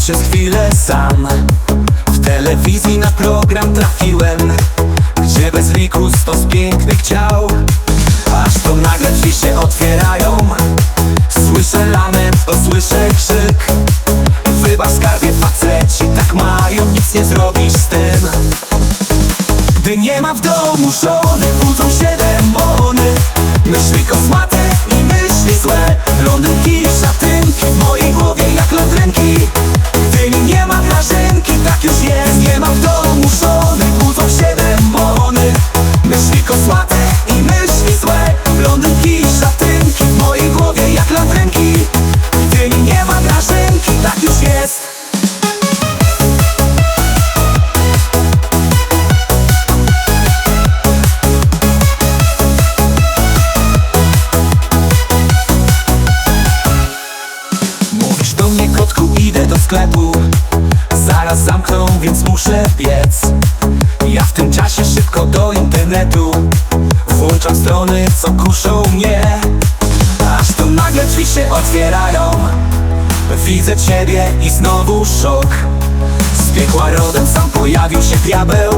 przez chwilę sam. W telewizji na program trafiłem Gdzie bez liku stos pięknych ciał Aż to nagle drzwi się otwierają. Słyszę lament, to słyszę krzyk. Wybacz skarbie faceci, tak mają, nic nie zrobisz z tym. Gdy nie ma w domu żony, budzą się demony. Myśli kosmate i myśli złe. Blondynki, szatynki w mojej głowie jak lodrynki sklepu. Zaraz zamkną, więc muszę biec. Ja w tym czasie szybko do internetu. Włączam strony, co kuszą mnie. Aż tu nagle drzwi się otwierają. Widzę ciebie i znowu szok. Z piekła rodem sam pojawił się diabeł.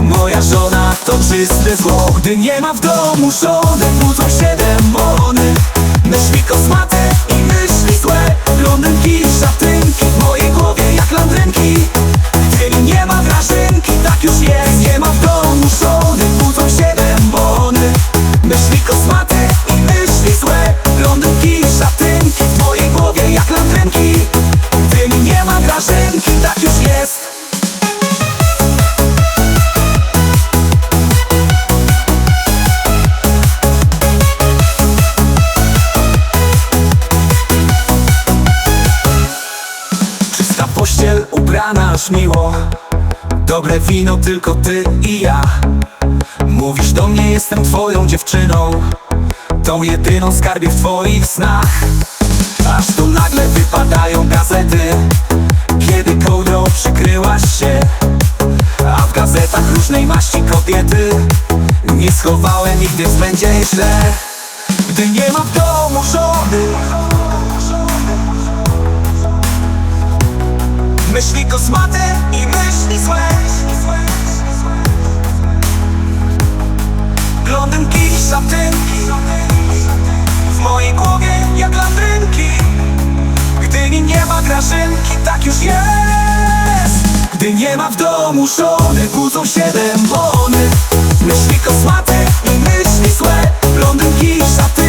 Moja żona to czyste zło. Gdy nie ma w domu żony Budzą się demony. Myśli kosmate i myśli Nie ma w domu żony Budzą się demony. Myśli kosmate i myśli złe. Blondynki, szatynki W mojej głowie jak landrynki. Gdy nie ma grażynki Tak już jest. Czysta pościel, ubrana aż miło Dobre wino, tylko ty i ja. Mówisz do mnie, jestem twoją dziewczyną. Tą jedyną skarbie w twoich snach. Aż tu nagle wypadają gazety. Kiedy kołdrą przykryłaś się. A w gazetach różnej maści kobiety. Nie schowałem nigdy, więc będzie źle. Gdy nie ma w domu żony. Myśli kosmate Gdy nie ma w domu żony, budzą się demony. Myśli kosmate i myśli złe. Blondynki, szaty